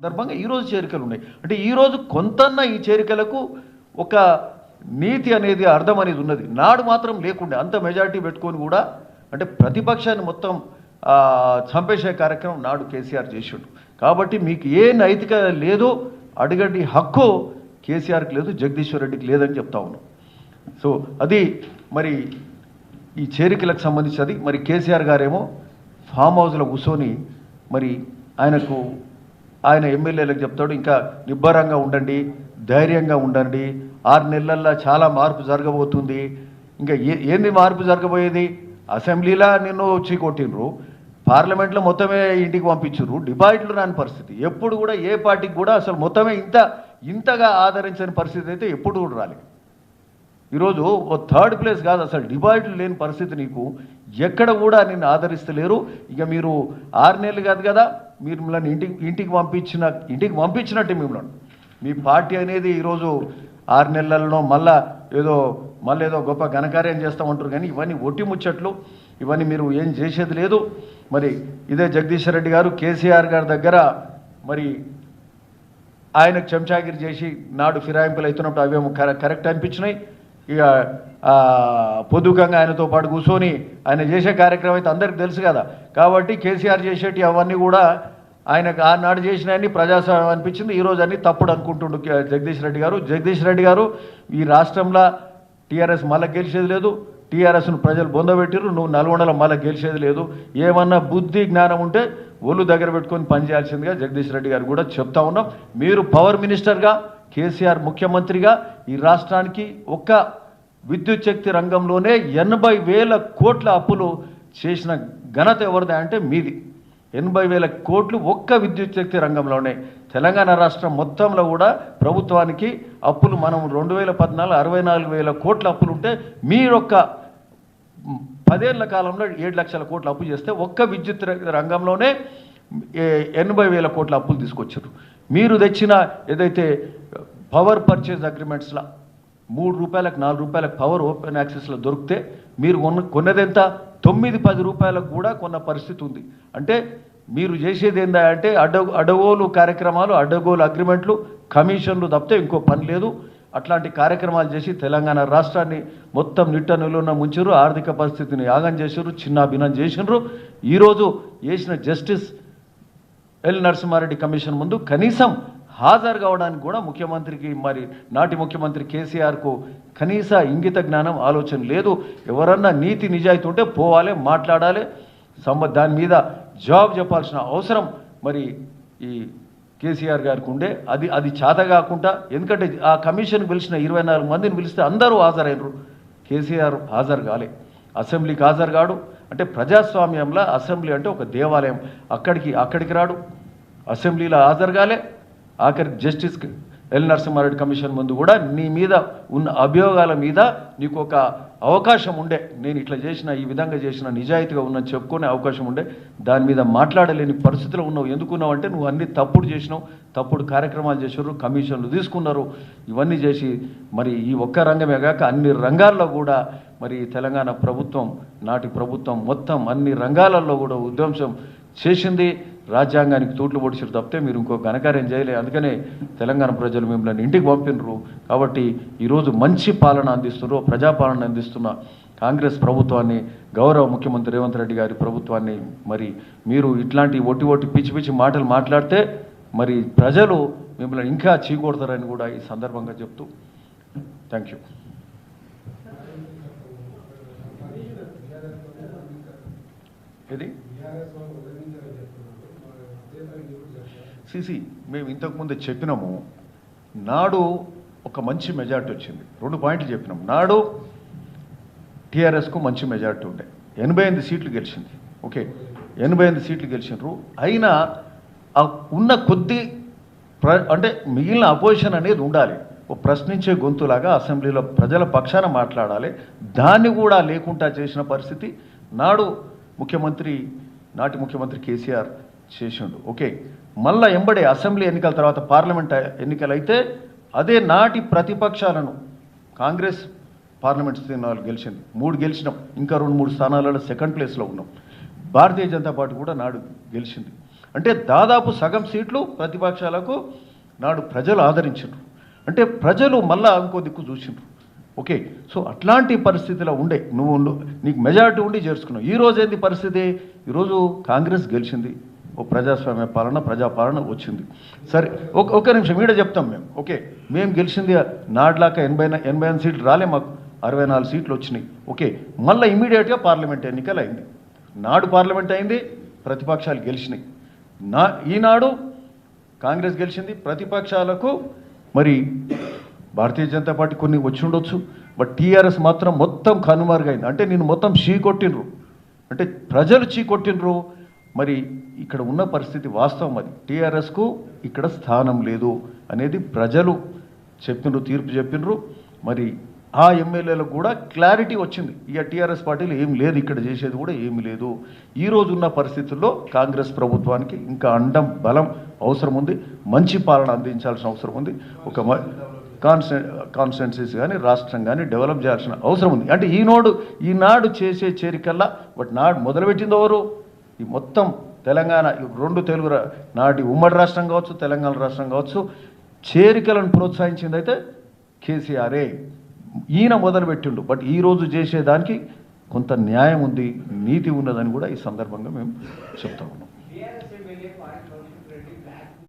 సందర్భంగా ఈరోజు చేరికలు ఉన్నాయి. అంటే ఈరోజు కొంతన్న ఈ చేరికలకు ఒక నీతి అనేది అర్థం అనేది ఉన్నది. నాడు మాత్రం లేకుండే అంత మెజారిటీ పెట్టుకొని కూడా అంటే ప్రతిపక్షాన్ని మొత్తం చంపేసే కార్యక్రమం నాడు కేసీఆర్ చేసిండు. కాబట్టి మీకు ఏ నైతిక లేదో అడగడి హక్కు కేసీఆర్కి లేదు జగదీశ్వర్ రెడ్డికి లేదని చెప్తా ఉన్నాం. సో అది మరి ఈ చేరికలకు సంబంధించి అది మరి కేసీఆర్ గారేమో ఫామ్ హౌస్లో కూర్చొని మరి ఆయనకు ఆయన ఎమ్మెల్యేలకు చెప్తాడు ఇంకా నిబ్బరంగా ఉండండి ధైర్యంగా ఉండండి. ఆరు నెలల్లో చాలా మార్పు జరగబోతుంది. ఇంకా ఏ ఏంది మార్పు జరగబోయేది? అసెంబ్లీలో నిన్ను వచ్చి కొట్టిండ్రు పార్లమెంట్లో మొత్తమే ఇంటికి పంపించరు డిపాజిట్లు రాని పరిస్థితి. ఎప్పుడు కూడా ఏ పార్టీకి కూడా అసలు మొత్తమే ఇంత ఇంతగా ఆదరించని పరిస్థితి అయితే ఎప్పుడు కూడా రాలేదు ఈరోజు ఓ థర్డ్ ప్లేస్ కాదు అసలు డిపాజిట్లు లేని పరిస్థితి నీకు. ఎక్కడ కూడా నిన్ను ఆదరిస్తలేరు. ఇక మీరు ఆరు నెలలు కాదు కదా మీరు మిమ్మల్ని ఇంటికి ఇంటికి పంపించిన ఇంటికి పంపించినట్టే మిమ్మల్ని. మీ పార్టీ అనేది ఈరోజు ఆరు నెలల్లో మళ్ళా ఏదో మళ్ళీ ఏదో గొప్ప ఘనకార్యం చేస్తామంటారు కానీ ఇవన్నీ ఒట్టి ముచ్చట్లు. ఇవన్నీ మీరు ఏం చేసేది లేదు. మరి ఇదే జగదీశ్వర్ రెడ్డి గారు కేసీఆర్ గారి దగ్గర మరి ఆయనకు చెంచాగిరి చేసి నాడు ఫిరాయింపులు అవుతున్నప్పుడు అవేమో కరెక్ట్ అనిపించినాయి. ఇక ఆ, పొద్దుకంగా ఆయనతో పాటు కూర్చొని ఆయన చేసే కార్యక్రమం అయితే అందరికి తెలుసు కదా. కాబట్టి కేసీఆర్ చేసేటి అవన్నీ కూడా ఆయనకు ఆనాడు చేసినవన్నీ ప్రజాస్వామ్యం అనిపించింది. ఈరోజు అన్ని తప్పుడు అనుకుంటుండు జగదీష్ రెడ్డి గారు. జగదీష్ రెడ్డి గారు ఈ రాష్ట్రంలో టీఆర్ఎస్ మళ్ళీ గెలిచేది లేదు. టీఆర్ఎస్ను ప్రజలు బొందబెట్టిరు నువ్వు నల్గొండలో మళ్ళీ గెలిచేది లేదు. ఏమన్నా బుద్ధి జ్ఞానం ఉంటే ఒళ్ళు దగ్గర పెట్టుకొని పనిచేయాల్సిందిగా జగదీష్ రెడ్డి గారు కూడా చెప్తా ఉన్నాం. మీరు పవర్ మినిస్టర్గా కేసీఆర్ ముఖ్యమంత్రిగా ఈ రాష్ట్రానికి ఒక్క విద్యుత్ శక్తి రంగంలోనే ఎనభై వేల కోట్ల అప్పులు చేసిన ఘనత ఎవరిది అంటే మీది. ఎనభై వేల కోట్లు ఒక్క విద్యుత్ శక్తి రంగంలోనే. తెలంగాణ రాష్ట్రం మొత్తంలో కూడా ప్రభుత్వానికి అప్పులు మనం రెండు వేల పద్నాలుగు అరవై నాలుగు వేల కోట్ల అప్పులు ఉంటే మీరొక్క పదేళ్ళ కాలంలో ఏడు లక్షల కోట్ల అప్పు చేస్తే ఒక్క విద్యుత్ రంగంలోనే ఎనభై వేల కోట్ల అప్పులు తీసుకొచ్చారు. మీరు తెచ్చిన ఏదైతే పవర్ పర్చేజ్ అగ్రిమెంట్స్లో మూడు రూపాయలకు నాలుగు రూపాయలకు పవర్ ఓపెన్ యాక్సెస్లో దొరికితే మీరు కొన్న కొన్నదెంత? తొమ్మిది పది రూపాయలకు కూడా కొన్న పరిస్థితి ఉంది. అంటే మీరు చేసేది ఏందా అంటే అడ్డ అడగోలు కార్యక్రమాలు అడ్డగోలు అగ్రిమెంట్లు కమిషన్లు తప్పితే ఇంకో పని లేదు. అట్లాంటి కార్యక్రమాలు చేసి తెలంగాణ రాష్ట్రాన్ని మొత్తం నిట్ట నిలువున ముంచారు. ఆర్థిక పరిస్థితిని యాగం చేశారు చిన్నాభిన్నం చేసినారు ఈరోజు చేసిన జస్టిస్ ఎల్ నరసింహారెడ్డి కమిషన్ ముందు కనీసం హాజరు కావడానికి కూడా ముఖ్యమంత్రికి మరి నాటి ముఖ్యమంత్రి కేసీఆర్కు కనీస ఇంగిత జ్ఞానం ఆలోచన లేదు. ఎవరన్నా నీతి నిజాయితీ ఉంటే పోవాలి మాట్లాడాలి. సంబ దాని మీద జవాబు చెప్పాల్సిన అవసరం మరి ఈ కేసీఆర్ గారికి ఉండే. అది అది చేత కాకుండా ఎందుకంటే ఆ కమిషన్ పిలిచిన ఇరవై నాలుగు మందిని పిలిస్తే అందరూ హాజరైనరు. కేసీఆర్ హాజరు కాలే. అసెంబ్లీకి హాజరు కాడు. అంటే ప్రజాస్వామ్యంలో అసెంబ్లీ అంటే ఒక దేవాలయం. అక్కడికి అక్కడికి రాడు. అసెంబ్లీలో హాజరు కాలే. ఆఖరి జస్టిస్ ఎల్ నరసింహారెడ్డి కమిషన్ ముందు కూడా నీ మీద ఉన్న అభియోగాల మీద నీకు ఒక అవకాశం ఉండే. నేను ఇట్లా చేసిన ఈ విధంగా చేసిన నిజాయితీగా ఉన్న చెప్పుకునే అవకాశం ఉండే. దాని మీద మాట్లాడలేని పరిస్థితిలో ఉన్నావు. ఎందుకున్నావు అంటే నువ్వు అన్ని తప్పుడు చేసినావు. తప్పుడు కార్యక్రమాలు చేశారు కమిషన్లు తీసుకున్నారు. ఇవన్నీ చేసి మరి ఈ ఒక్క రంగమే కాక అన్ని రంగాల్లో కూడా మరి తెలంగాణ ప్రభుత్వం నాటి ప్రభుత్వం మొత్తం అన్ని రంగాలలో కూడా ఉద్యమం చేసింది. రాజ్యాంగానికి తూట్లు పొడిచారు తప్పితే మీరు ఇంకో ఘనకార్యం చేయలే. అందుకనే తెలంగాణ ప్రజలు మిమ్మల్ని ఇంటికి పంపినరు. కాబట్టి ఈరోజు మంచి పాలన అందిస్తున్నారు ప్రజాపాలన అందిస్తున్న కాంగ్రెస్ ప్రభుత్వాన్ని గౌరవ ముఖ్యమంత్రి రేవంత్ రెడ్డి గారి ప్రభుత్వాన్ని మరి మీరు ఇట్లాంటి ఒట్టి ఒట్టి పిచ్చి పిచ్చి మాటలు మాట్లాడితే మరి ప్రజలు మిమ్మల్ని ఇంకా చీకొడతారని కూడా ఈ సందర్భంగా చెప్తూ థ్యాంక్ యూ ఇది సిసి మేము ఇంతకుముందు చెప్పినాము. నాడు ఒక మంచి మెజార్టీ వచ్చింది. రెండు పాయింట్లు చెప్పినాం నాడు టీఆర్ఎస్కు మంచి మెజార్టీ ఉండే. ఎనభై ఎనిమిది సీట్లు గెలిచింది. ఓకే. ఎనభై ఎనిమిది సీట్లు గెలిచినారు. అయినా ఆ ఉన్న కొద్ది ప్ర అంటే మిగిలిన అపోజిషన్ అనేది ఉండాలి. ఓ ప్రశ్నించే గొంతులాగా అసెంబ్లీలో ప్రజల పక్షాన మాట్లాడాలి. దాన్ని కూడా లేకుండా చేసిన పరిస్థితి. నాడు ముఖ్యమంత్రి నాటి ముఖ్యమంత్రి కేసీఆర్ చేసిండు. ఓకే. మళ్ళా ఎంబడే అసెంబ్లీ ఎన్నికల తర్వాత పార్లమెంట్ ఎన్నికలు అయితే అదే నాటి ప్రతిపక్షాలను కాంగ్రెస్ పార్లమెంట్ స్థానాలు గెలిచింది. మూడు గెలిచినాం. ఇంకా రెండు మూడు స్థానాలలో సెకండ్ ప్లేస్లో ఉన్నాం. భారతీయ జనతా పార్టీ కూడా నాడు గెలిచింది. అంటే దాదాపు సగం సీట్లు ప్రతిపక్షాలకు నాడు ప్రజలు ఆదరించారు అంటే ప్రజలు మళ్ళా ఇంకో దిక్కు చూసిండ్రు. ఓకే సో అట్లాంటి పరిస్థితిలో ఉండే నువ్వు నీకు మెజారిటీ ఉండి చేర్చుకున్నావు. ఈరోజు ఏంది పరిస్థితి? ఈరోజు కాంగ్రెస్ గెలిచింది ఓ ప్రజాస్వామ్య పాలన ప్రజాపాలన వచ్చింది. సరే ఒక ఒక నిమిషం ఈడ చెప్తాం మేము ఓకే? మేము గెలిచింది నాడులాక ఎనభై న- ఎనభై ఐదు సీట్లు రాలే మాకు అరవై నాలుగు సీట్లు వచ్చినాయి ఓకే? మళ్ళీ ఇమీడియట్గా పార్లమెంట్ ఎన్నికలు అయింది. నాడు పార్లమెంట్ అయింది ప్రతిపక్షాలు గెలిచినాయి. నా ఈనాడు కాంగ్రెస్ గెలిచింది ప్రతిపక్షాలకు మరి భారతీయ జనతా పార్టీ కొన్ని వచ్చి ఉండొచ్చు బట్ టీఆర్ఎస్ మాత్రం మొత్తం కనుమరుగైంది. అంటే నేను మొత్తం చీకొట్టినరు అంటే ప్రజలు చీకొట్టినరు మరి ఇక్కడ ఉన్న పరిస్థితి వాస్తవం అది. టీఆర్ఎస్కు ఇక్కడ స్థానం లేదు అనేది ప్రజలు చెప్పినరు తీర్పు చెప్పినరు. మరి ఆ ఎమ్మెల్యేలకు కూడా క్లారిటీ వచ్చింది. ఇక టీఆర్ఎస్ పార్టీలో ఏం లేదు ఇక్కడ చేసేది కూడా ఏమీ లేదు. ఈ ఉన్న పరిస్థితుల్లో కాంగ్రెస్ ప్రభుత్వానికి ఇంకా అండం బలం అవసరం ఉంది. మంచి పాలన అందించాల్సిన అవసరం ఉంది. ఒక కాన్స్టెన్ కాన్స్టెన్సీస్ కానీ రాష్ట్రం కానీ డెవలప్ చేయాల్సిన అవసరం ఉంది. అంటే ఈనాడు ఈనాడు చేసే చేరికల్లా బట్ నాడు మొదలుపెట్టింది ఎవరు? ఈ మొత్తం తెలంగాణ రెండు తెలుగు రా- నాటి ఉమ్మడి రాష్ట్రం కావచ్చు తెలంగాణ రాష్ట్రం కావచ్చు చేరికలను ప్రోత్సహించింది అయితే కేసీఆరే. ఈయన మొదలుపెట్టిండు. బట్ ఈరోజు చేసేదానికి కొంత న్యాయం ఉంది నీతి ఉన్నదని కూడా ఈ సందర్భంగా మేము చెప్తా ఉన్నాం.